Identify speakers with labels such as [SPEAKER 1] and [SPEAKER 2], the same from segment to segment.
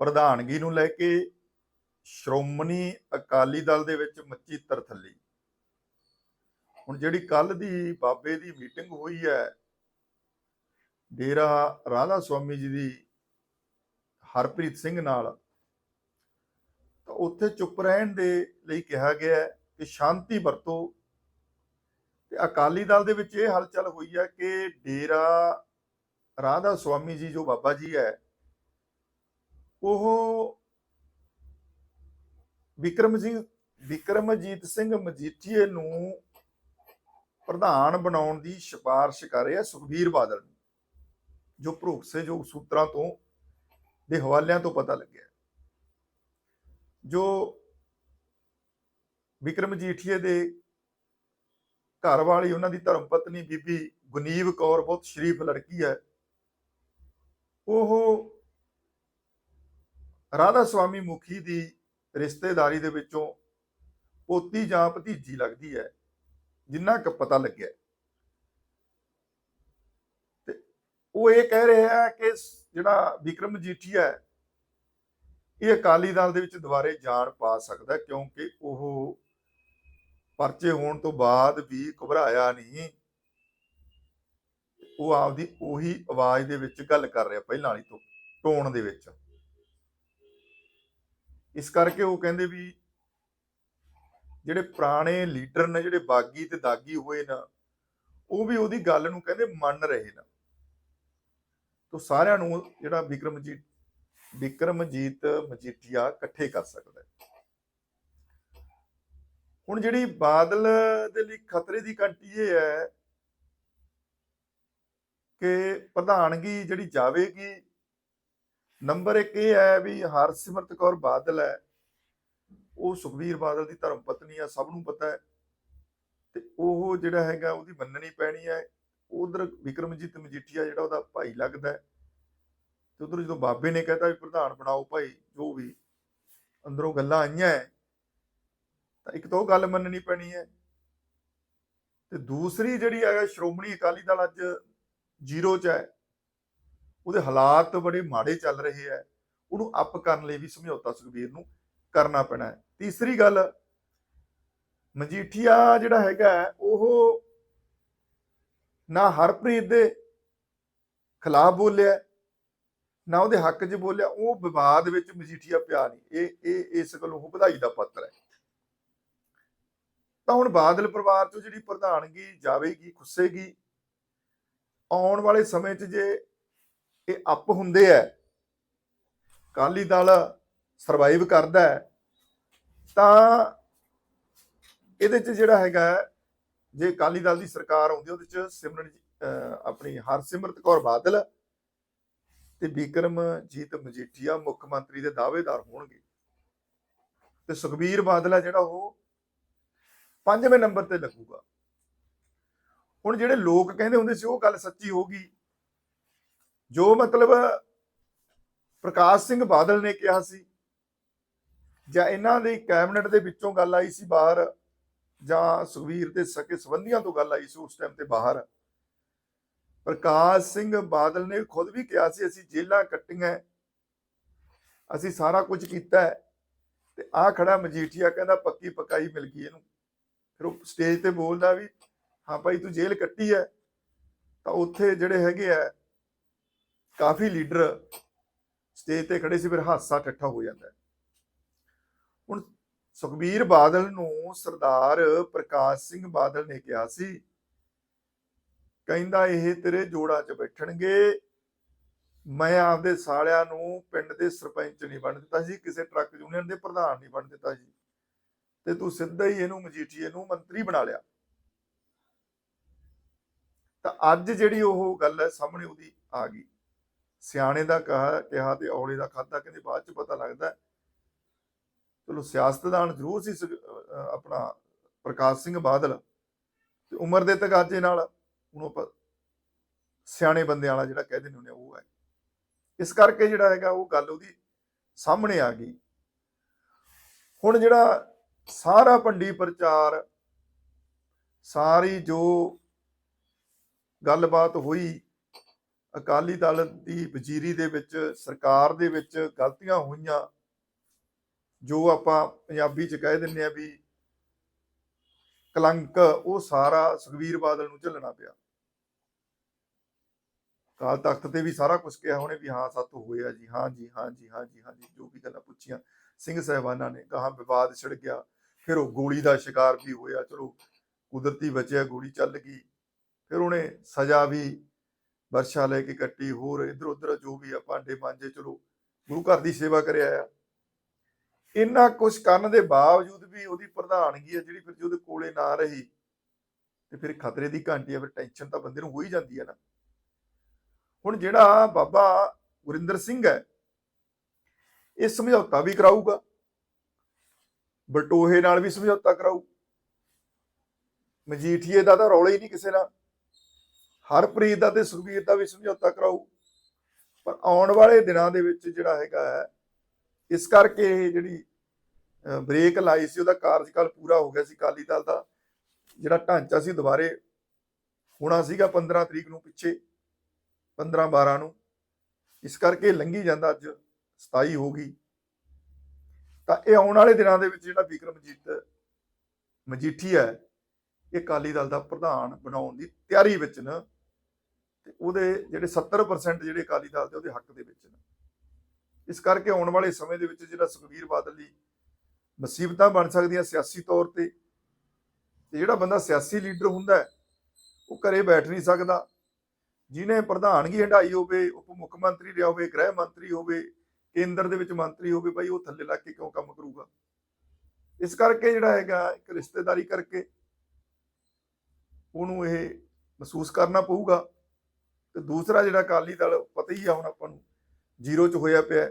[SPEAKER 1] ਪ੍ਰਧਾਨਗੀ ਨੂੰ ਲੈ ਕੇ ਸ਼੍ਰੋਮਣੀ ਅਕਾਲੀ ਦਲ ਦੇ ਵਿੱਚ ਮੱਚੀ ਤਰਥੱਲੀ। ਹੁਣ ਜਿਹੜੀ ਕੱਲ ਦੀ ਬਾਬੇ ਦੀ ਮੀਟਿੰਗ ਹੋਈ ਹੈ, ਡੇਰਾ ਰਾਧਾ ਸੁਆਮੀ ਜੀ ਦੀ ਹਰਪ੍ਰੀਤ ਸਿੰਘ ਨਾਲ, ਤਾਂ ਉੱਥੇ ਚੁੱਪ ਰਹਿਣ ਦੇ ਲਈ ਕਿਹਾ ਗਿਆ ਕਿ ਸ਼ਾਂਤੀ ਵਰਤੋ। ਤੇ ਅਕਾਲੀ ਦਲ ਦੇ ਵਿੱਚ ਇਹ ਹਲਚਲ ਹੋਈ ਹੈ ਕਿ ਡੇਰਾ ਰਾਧਾ ਸੁਆਮੀ ਜੀ ਜੋ ਬਾਬਾ ਜੀ ਹੈ ਉਹ ਵਿਕਰਮ ਵਿਕਰਮਜੀਤ ਸਿੰਘ ਮਜੀਠੀਏ ਨੂੰ ਪ੍ਰਧਾਨ ਬਣਾਉਣ ਦੀ ਸਿਫਾਰਿਸ਼ ਕਰ ਰਿਹਾ ਸੁਖਬੀਰ ਬਾਦਲ ਨੂੰ, ਜੋ ਭਰੋਸੇਯੋਗ ਸੂਤਰਾਂ ਤੋਂ, ਦੇ ਹਵਾਲਿਆਂ ਤੋਂ ਪਤਾ ਲੱਗਿਆ। ਜੋ ਵਿਕਰਮ ਜੀਠੀਏ ਦੇ ਘਰ ਵਾਲੀ ਉਹਨਾਂ ਦੀ ਧਰਮ ਪਤਨੀ ਬੀਬੀ ਗੁਨੀਵ ਕੌਰ, ਬਹੁਤ ਸ਼ਰੀਫ ਲੜਕੀ ਹੈ, ਉਹ ਰਾਧਾ ਸੁਆਮੀ ਮੁਖੀ ਦੀ ਰਿਸ਼ਤੇਦਾਰੀ ਦੇ ਵਿੱਚੋਂ ਪੋਤੀ ਜਾਂ ਭਤੀਜੀ ਲੱਗਦੀ ਹੈ, ਜਿੰਨਾ ਕੁ ਪਤਾ ਲੱਗਿਆ ਤੇ ਉਹ ਇਹ ਕਹਿ ਰਿਹਾ ਹੈ ਕਿ ਜਿਹੜਾ ਵਿਕਰਮ ਜੀਠੀਆ ਹੈ, ਇਹ ਅਕਾਲੀ ਦਲ ਦੇ ਵਿੱਚ ਦੁਬਾਰੇ ਜਾਣ ਪਾ ਸਕਦਾ ਕਿਉਂਕਿ ਉਹ ਪਰਚੇ ਹੋਣ ਤੋਂ ਬਾਅਦ ਵੀ ਘਬਰਾਇਆ ਨਹੀਂ। ਉਹ ਆਪਦੀ ਉਹੀ ਆਵਾਜ਼ ਦੇ ਵਿੱਚ ਗੱਲ ਕਰ ਰਿਹਾ, ਪਹਿਲਾਂ ਵਾਲੀ ਤੋਂ, ਟੋਨ ਦੇ ਵਿੱਚ। ਇਸ ਕਰਕੇ ਉਹ ਕਹਿੰਦੇ ਵੀ ਜਿਹੜੇ ਪੁਰਾਣੇ ਲੀਡਰ ਨੇ, ਜਿਹੜੇ ਬਾਗੀ ਤੇ ਦਾਗੀ ਹੋਏ ਨਾ, ਉਹ ਵੀ ਉਹਦੀ ਗੱਲ ਨੂੰ ਕਹਿੰਦੇ ਮੰਨ ਰਹੇ ਨੇ। ਤੋ ਸਾਰਿਆਂ ਨੂੰ ਜਿਹੜਾ ਵਿਕਰਮਜੀਤ ਵਿਕਰਮਜੀਤ ਮਜੀਠੀਆ ਇਕੱਠੇ ਕਰ ਸਕਦਾ ਹੈ। ਹੁਣ ਜਿਹੜੀ ਬਾਦਲ ਦੇ ਲਈ ਖਤਰੇ ਦੀ ਘੰਟੀ ਇਹ ਹੈ ਕਿ ਪ੍ਰਧਾਨਗੀ ਜਿਹੜੀ ਜਾਵੇਗੀ ਨੰਬਰ 1 ਇਹ ਹੈ ਵੀ ਹਰਸਿਮਰਤ ਕੌਰ ਬਾਦਲ ਹੈ। ਉਹ ਸੁਖਬੀਰ ਬਾਦਲ ਦੀ ਧਰਮ ਪਤਨੀ ਆ ਸਭ ਨੂੰ ਪਤਾ ਹੈ। ਤੇ ਉਹ ਜਿਹੜਾ ਹੈਗਾ ਉਹਦੀ ਮੰਨਣੀ ਪੈਣੀ ਹੈ। ਉਧਰ ਵਿਕਰਮਜੀਤ ਮਜੀਠੀਆ ਜਿਹੜਾ ਉਹਦਾ ਭਾਈ ਲੱਗਦਾ ਹੈ। ਤੇ ਉਧਰ ਜਦੋਂ ਬਾਬੇ ਨੇ ਕਹਿਤਾ ਵੀ ਪ੍ਰਧਾਨ ਬਣਾਓ ਭਾਈ ਜੋ ਵੀ ਅੰਦਰੋਂ ਗੱਲਾਂ ਆਈਆਂ ਹੈ, ਤਾਂ ਇੱਕ ਤਾਂ ਉਹ ਗੱਲ ਮੰਨਣੀ ਪੈਣੀ ਹੈ। ਤੇ ਦੂਸਰੀ ਜਿਹੜੀ ਹੈਗਾ ਸ਼੍ਰੋਮਣੀ ਅਕਾਲੀ ਦਲ ਅੱਜ ਜ਼ੀਰੋ 'ਚ ਹੈ। ਉਹਦੇ ਹਾਲਾਤ ਬੜੇ ਮਾੜੇ ਚੱਲ ਰਹੇ ਹੈ। ਉਹਨੂੰ ਅਪ ਕਰਨ ਲਈ ਵੀ ਸਮਝੌਤਾ ਸੁਖਬੀਰ ਨੂੰ ਕਰਨਾ ਪੈਣਾ ਹੈ। ਤੀਸਰੀ ਗੱਲ, ਮਜੀਠੀਆ ਜਿਹੜਾ ਹੈਗਾ ਉਹ ਨਾ ਹਰਪ੍ਰੀਤ ਦੇ ਖਿਲਾਫ ਬੋਲਿਆ, ਨਾ ਉਹਦੇ ਹੱਕ 'ਚ ਬੋਲਿਆ, ਉਹ ਵਿਵਾਦ ਵਿੱਚ ਮਜੀਠੀਆ ਪਿਆ ਨਹੀਂ। ਇਹ ਇਹ, ਇਸ ਗੱਲੋਂ ਉਹ ਵਧਾਈ ਦਾ ਪਾਤਰ ਹੈ। ਤਾਂ ਹੁਣ ਬਾਦਲ ਪਰਿਵਾਰ ਤੋਂ ਜਿਹੜੀ ਪ੍ਰਧਾਨਗੀ ਜਾਵੇਗੀ, ਖੁੱਸੇਗੀ, ਆਉਣ ਵਾਲੇ ਸਮੇਂ 'ਚ ਜੇ ਇਹ ਅਪ ਹੁੰਦੇ ਹੈ ਕਾਲੀ ਦਲ ਸਰਵਾਈਵ ਕਰਦਾ ਹੈ। ਤਾਂ ਇਹਦੇ ਚ ਜਿਹੜਾ ਹੈਗਾ ਜੇ ਅਕਾਲੀ ਦਲ ਦੀ ਸਰਕਾਰ ਆਉਂਦੀ ਉਹਦੇ ਚ ਸਿਮਰਨ ਆਪਣੀ ਹਰਸਿਮਰਤ ਕੌਰ ਬਾਦਲ ਤੇ ਬਿਕਰਮਜੀਤ ਮਜੀਠੀਆ ਮੁੱਖ ਮੰਤਰੀ ਦੇ ਦਾਅਵੇਦਾਰ ਹੋਣਗੇ। ਤੇ ਸੁਖਬੀਰ ਬਾਦਲ ਹੈ ਜਿਹੜਾ ਉਹ ਪੰਜਵੇਂ ਨੰਬਰ ਤੇ ਲੱਗੂਗਾ। ਹੁਣ ਜਿਹੜੇ ਲੋਕ ਕਹਿੰਦੇ ਹੁੰਦੇ ਸੀ, ਉਹ ਗੱਲ ਸੱਚੀ ਹੋ ਗਈ। ਜੋ ਮਤਲਬ ਪ੍ਰਕਾਸ਼ ਸਿੰਘ ਬਾਦਲ ਨੇ ਕਿਹਾ ਸੀ, ਜਾਂ ਇਹਨਾਂ ਦੀ ਕੈਬਨਿਟ ਦੇ ਵਿੱਚੋਂ ਗੱਲ ਆਈ ਸੀ ਬਾਹਰ, ਜਾਂ ਸੁਖਵੀਰ ਦੇ ਸਕੇ ਸੰਬੰਧੀਆਂ ਤੋਂ ਗੱਲ ਆਈ ਸੀ ਉਸ ਟਾਈਮ ਤੇ ਬਾਹਰ, ਪ੍ਰਕਾਸ਼ ਸਿੰਘ ਬਾਦਲ ਨੇ ਖੁਦ ਵੀ ਕਿਹਾ ਸੀ, ਅਸੀਂ ਜੇਲਾਂ ਕੱਟੀਆਂ, ਅਸੀਂ ਸਾਰਾ ਕੁਝ ਕੀਤਾ, ਤੇ ਆ ਖੜਾ ਮਜੀਠੀਆ ਕਹਿੰਦਾ ਪੱਕੀ ਪਕਾਈ ਮਿਲ ਗਈ ਇਹਨੂੰ। ਫਿਰ ਉਹ ਸਟੇਜ ਤੇ ਬੋਲਦਾ ਵੀ, ਹਾਂ ਭਾਈ ਤੂੰ ਜੇਲ੍ਹ ਕੱਟੀ ਹੈ, ਤਾਂ ਉੱਥੇ ਜਿਹੜੇ ਹੈਗੇ ਆ ਕਾਫੀ ਲੀਡਰ ਸਟੇਜ ਤੇ ਖੜੇ ਸੀ, ਫਿਰ ਹਾਸਾ ਇਕੱਠਾ ਹੋ ਜਾਂਦਾ ਹੈ। ਹੁਣ ਸੁਖਬੀਰ ਬਾਦਲ ਨੂੰ ਸਰਦਾਰ ਪ੍ਰਕਾਸ਼ ਸਿੰਘ ਬਾਦਲ ਨੇ ਕਿਹਾ ਸੀ, ਕਹਿੰਦਾ ਇਹ ਤੇਰੇ ਜੋੜਾਂ 'ਚ ਬੈਠਣਗੇ। ਮੈਂ ਆਪਦੇ ਸਾਲਿਆਂ ਨੂੰ ਪਿੰਡ ਦੇ ਸਰਪੰਚ ਨਹੀਂ ਬਣ ਦਿੱਤਾ ਸੀ ਕਿਸੇ ਟਰੱਕ ਯੂਨੀਅਨ ਦੇ ਪ੍ਰਧਾਨ ਨਹੀਂ ਬਣ ਦਿੱਤਾ ਸੀ ਤੇ ਤੂੰ ਸਿੱਧਾ ਹੀ ਇਹਨੂੰ ਮਜੀਠੀਏ ਨੂੰ ਮੰਤਰੀ ਬਣਾ ਲਿਆ। ਤਾਂ ਅੱਜ ਜਿਹੜੀ ਉਹ ਗੱਲ ਹੈ ਸਾਹਮਣੇ ਉਹਦੀ ਆ ਗਈ। ਸਿਆਣੇ ਦਾ ਕਹਾ, ਕਿਹਾ ਤੇ ਔਲੇ ਦਾ ਖਾਦਾ ਕਹਿੰਦੇ ਬਾਅਦ ਚ ਪਤਾ ਲੱਗਦਾ ਚਲੋ ਸਿਆਸਤਦਾਨ ਜ਼ਰੂਰ ਸੀ ਆਪਣਾ ਪ੍ਰਕਾਸ਼ ਸਿੰਘ ਬਾਦਲ ਤੇ ਉਮਰ ਦੇ ਤਗਾਜੇ ਨਾਲ ਹੁਣ ਆਪਾਂ ਸਿਆਣੇ ਬੰਦਿਆਂ ਵਾਲਾ ਜਿਹੜਾ ਕਹਿ ਦਿੰਦੇ ਹੁੰਦੇ ਆ, ਉਹ ਹੈ। ਇਸ ਕਰਕੇ ਜਿਹੜਾ ਹੈਗਾ, ਉਹ ਗੱਲ ਉਹਦੀ ਸਾਹਮਣੇ ਆ ਗਈ। ਹੁਣ ਜਿਹੜਾ ਸਾਰਾ ਭੰਡੀ ਪ੍ਰਚਾਰ, ਸਾਰੀ ਜੋ ਗੱਲਬਾਤ ਹੋਈ ਅਕਾਲੀ ਦਲ ਦੀ ਵਜ਼ੀਰੀ ਦੇ ਵਿੱਚ, ਸਰਕਾਰ ਦੇ ਵਿੱਚ ਗਲਤੀਆਂ ਹੋਈਆਂ, ਜੋ ਆਪਾਂ ਪੰਜਾਬੀ ਚ ਕਹਿ ਦਿੰਦੇ ਆ ਵੀ ਕਲੰਕ, ਉਹ ਸਾਰਾ ਸੁਖਵੀਰ ਬਾਦਲ ਨੂੰ ਝੱਲਣਾ ਪਿਆ। ਕਾਲ ਤਖਤ ਤੇ ਵੀ ਸਾਰਾ ਕੁਝ ਕਿਹਾ ਉਹਨੇ ਵੀ ਹਾਂ, ਸਾਤੋਂ ਹੋਇਆ ਜੀ, ਹਾਂ ਜੀ ਹਾਂ ਜੀ ਹਾਂ ਜੀ ਹਾਂ ਜੀ, ਜੋ ਵੀ ਗੱਲਾਂ ਪੁੱਛੀਆਂ। ਸਿੰਘ ਸਾਹਿਬਾਨਾਂ ਨੇ ਕਹਾ ਵਿਵਾਦ ਛਿੜ ਗਿਆ, ਫਿਰ ਉਹ ਗੋਲੀ ਦਾ ਸ਼ਿਕਾਰ ਵੀ ਹੋਇਆ, ਚਲੋ ਕੁਦਰਤੀ ਬਚਿਆ, ਗੋਲੀ ਚੱਲ ਗਈ, ਫਿਰ ਉਹਨੇ ਸਜ਼ਾ ਵੀ ਵਰਸ਼ਾ ਲੈ ਕੇ ਕੱਟੀ, ਹੋਰ ਇਧਰ ਉਧਰ ਜੋ ਵੀ ਆ, ਭਾਂਡੇ ਮਾਂਜੇ, ਚਲੋ, ਗੁਰੂ ਘਰ ਦੀ ਸੇਵਾ ਕਰਿਆ ਆ। ਇੰਨਾ ਕੁਝ ਕਰਨ ਦੇ ਬਾਵਜੂਦ ਵੀ ਉਹਦੀ ਪ੍ਰਧਾਨਗੀ ਹੈ ਜਿਹੜੀ ਫਿਰ ਜੇ ਉਹਦੇ ਕੋਲੇ ਨਾ ਰਹੀ, ਤੇ ਫਿਰ ਖਤਰੇ ਦੀ ਘੰਟੀ ਆ, ਫਿਰ ਟੈਨਸ਼ਨ ਤਾਂ ਬੰਦੇ ਨੂੰ ਹੋ ਹੀ ਜਾਂਦੀ ਹੈ ਨਾ। ਹੁਣ ਜਿਹੜਾ ਬਾਬਾ ਗੁਰਿੰਦਰ ਸਿੰਘ ਹੈ, ਇਹ ਸਮਝੌਤਾ ਵੀ ਕਰਾਊਗਾ, ਬਟੋਹੇ ਨਾਲ ਵੀ ਸਮਝੌਤਾ ਕਰਾਊ। ਮਜੀਠੀਏ ਦਾ ਤਾਂ ਰੌਲਾ ਹੀ ਨਹੀਂ ਕਿਸੇ ਨਾਲ। ਹਰਪ੍ਰੀਤ ਦਾ ਤੇ ਸੁਖਬੀਰ ਦਾ ਵੀ ਸਮਝੌਤਾ ਕਰਾਊ ਪਰ ਆਉਣ ਵਾਲੇ ਦਿਨਾਂ ਦੇ ਵਿੱਚ ਜਿਹੜਾ ਹੈਗਾ ਹੈ, ਇਸ ਕਰਕੇ ਇਹ ਜਿਹੜੀ ਅਹ, ਬ੍ਰੇਕ ਲਾਈ ਸੀ ਉਹਦਾ ਕਾਰਜਕਾਲ ਪੂਰਾ ਹੋ ਗਿਆ ਸੀ ਕਾਲੀ ਦਲ ਦਾ। ਜਿਹੜਾ ਢਾਂਚਾ ਸੀ ਦੁਬਾਰੇ ਹੋਣਾ ਸੀਗਾ 15 ਤਰੀਕ ਨੂੰ ਪਿੱਛੇ 15 12 ਨੂੰ। ਇਸ ਕਰਕੇ ਲੰਘੀ ਜਾਂਦਾ ਅੱਜ 27 ਹੋ ਗਈ। ਤਾਂ ਇਹ ਆਉਣ ਵਾਲੇ ਦਿਨਾਂ ਦੇ ਵਿੱਚ ਜਿਹੜਾ ਵਿਕਰਮਜੀਤ ਮਜੀਠੀ ਹੈ ਇਹ ਅਕਾਲੀ ਦਲ ਦਾ ਪ੍ਰਧਾਨ ਬਣਾਉਣ ਦੀ ਤਿਆਰੀ ਵਿੱਚ ਨੇ। ਤੇ ਉਹਦੇ ਜਿਹੜੇ 70% ਜਿਹੜੇ ਅਕਾਲੀ ਦਲ ਦੇ ਉਹਦੇ ਹੱਕ ਦੇ ਵਿੱਚ ਨੇ। ਇਸ ਕਰਕੇ ਆਉਣ ਵਾਲੇ ਸਮੇਂ ਦੇ ਵਿੱਚ ਜਿਹੜਾ ਸੁਖਬੀਰ ਬਾਦਲ ਦੀ ਮੁਸੀਬਤਾਂ ਬਣ ਸਕਦੀਆਂ ਸਿਆਸੀ ਤੌਰ ਤੇ ਤੇ ਜਿਹੜਾ ਬੰਦਾ ਸਿਆਸੀ ਲੀਡਰ ਹੁੰਦਾ ਉਹ ਘਰੇ ਬੈਠ ਨਹੀਂ ਸਕਦਾ। ਜਿਹਨੇ ਪ੍ਰਧਾਨਗੀ ਹੰਢਾਈ ਹੋਵੇ, ਉਪ ਮੁੱਖ ਮੰਤਰੀ ਰਿਹਾ ਹੋਵੇ, ਗ੍ਰਹਿ ਮੰਤਰੀ ਹੋਵੇ, ਕੇਂਦਰ ਦੇ ਵਿੱਚ ਮੰਤਰੀ ਹੋਵੇ, ਭਾਈ ਉਹ ਥੱਲੇ ਲੱਗ ਕੇ ਕਿਉਂ ਕੰਮ ਕਰੂਗਾ? ਇਸ ਕਰਕੇ ਜਿਹੜਾ ਹੈਗਾ, ਇੱਕ ਰਿਸ਼ਤੇਦਾਰੀ ਕਰਕੇ ਉਹਨੂੰ ਇਹ ਮਹਿਸੂਸ ਕਰਨਾ ਪਊਗਾ। ਤੇ ਦੂਸਰਾ ਜਿਹੜਾ ਅਕਾਲੀ ਦਲ, ਪਤਾ ਹੀ ਆ ਹੁਣ ਆਪਾਂ ਨੂੰ, ਜ਼ੀਰੋ 'ਚ ਹੋਇਆ ਪਿਆ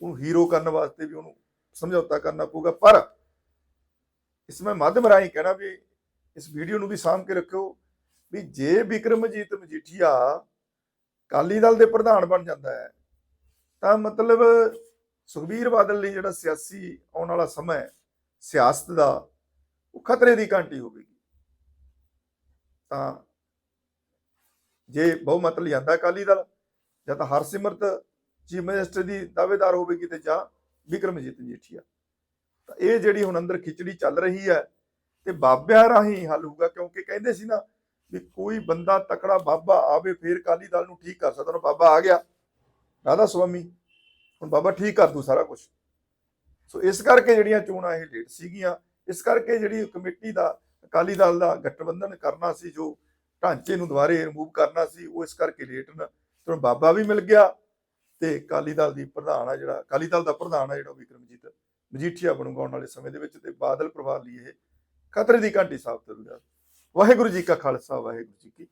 [SPEAKER 1] ਉਹਨੂੰ ਹੀਰੋ ਕਰਨ ਵਾਸਤੇ ਵੀ ਉਹਨੂੰ ਸਮਝੌਤਾ ਕਰਨਾ ਪਊਗਾ। ਪਰ ਇਸ ਮੈਂ ਮਾਧਿਅਮ ਰਾਹੀਂ ਕਹਿਣਾ ਵੀ ਇਸ ਵੀਡੀਓ ਨੂੰ ਵੀ ਸਾਂਭ ਕੇ ਰੱਖਿਓ ਵੀ ਜੇ ਵਿਕਰਮਜੀਤ ਮਜੀਠੀਆ ਅਕਾਲੀ ਦਲ ਦੇ ਪ੍ਰਧਾਨ ਬਣ ਜਾਂਦਾ ਹੈ, ਤਾਂ ਮਤਲਬ ਸੁਖਬੀਰ ਬਾਦਲ ਲਈ ਜਿਹੜਾ ਸਿਆਸੀ ਆਉਣ ਵਾਲਾ ਸਮਾਂ ਸਿਆਸਤ ਦਾ, ਉਹ ਖਤਰੇ ਦੀ ਘੰਟੀ ਹੋਵੇਗੀ। ਤਾਂ ਜੇ ਬਹੁਮਤ ਲਿਆਂਦਾ ਅਕਾਲੀ ਦਲ, ਜਾਂ ਤਾਂ ਹਰਸਿਮਰਤ ਚੀਫ ਮਿਨਿਸਟਰ ਦੀ ਦਾਅਵੇਦਾਰ ਹੋਵੇਗੀ ਤੇ ਜਾਂ ਵਿਕਰਮਜੀਤ ਮਜੀਠੀਆ ਤਾਂ ਇਹ ਜਿਹੜੀ ਹੁਣ ਅੰਦਰ ਖਿਚੜੀ ਚੱਲ ਰਹੀ ਹੈ ਤੇ ਬਾਬਿਆਂ ਰਾਹੀਂ ਹੱਲ ਹੋਊਗਾ, ਕਿਉਂਕਿ ਕਹਿੰਦੇ ਸੀ ਨਾ ਵੀ ਕੋਈ ਬੰਦਾ ਤਕੜਾ ਬਾਬਾ ਆਵੇ, ਫੇਰ ਅਕਾਲੀ ਦਲ ਨੂੰ ਠੀਕ ਕਰ ਸਕਦਾ। ਹੁਣ ਬਾਬਾ ਆ ਗਿਆ। ਰਾਧਾ ਸੁਆਮੀ, ਹੁਣ ਬਾਬਾ ਠੀਕ ਕਰ ਦੂ ਸਾਰਾ ਕੁਝ ਸੋ ਇਸ ਕਰਕੇ ਜਿਹੜੀਆਂ ਚੋਣਾਂ ਇਹ ਲੇਟ ਸੀਗੀਆਂ, ਇਸ ਕਰਕੇ ਜਿਹੜੀ ਕਮੇਟੀ ਦਾ ਅਕਾਲੀ ਦਲ ਦਾ ਗਠਬੰਧਨ ਕਰਨਾ ਸੀ, ਜੋ ਢਾਂਚੇ ਨੂੰ ਦੁਬਾਰੇ ਰਿਮੂਵ ਕਰਨਾ ਸੀ, ਉਹ ਇਸ ਕਰਕੇ ਲੇਟ ਨਾ। ਤੇ ਬਾਬਾ ਵੀ ਮਿਲ ਗਿਆ ਤੇ ਅਕਾਲੀ ਦਲ ਦੀ ਪ੍ਰਧਾਨ ਆ ਜਿਹੜਾ, ਅਕਾਲੀ ਦਲ ਦਾ ਪ੍ਰਧਾਨ ਆ ਜਿਹੜਾ ਉਹ ਵਿਕਰਮਜੀਤ ਮਜੀਠੀਆ ਬਣੂਗਾ ਆਉਣ ਵਾਲੇ ਸਮੇਂ ਦੇ ਵਿੱਚ ਤੇ ਬਾਦਲ ਪਰਿਵਾਰ ਲਈ ਇਹ ਖਤਰੇ ਦੀ ਘੰਟੀ ਸਾਬਤ ਹੋਵੇਗਾ ਵਾਹਿਗੁਰੂ ਜੀ ਕਾ ਖਾਲਸਾ, ਵਾਹਿਗੁਰੂ ਜੀ ਕੀ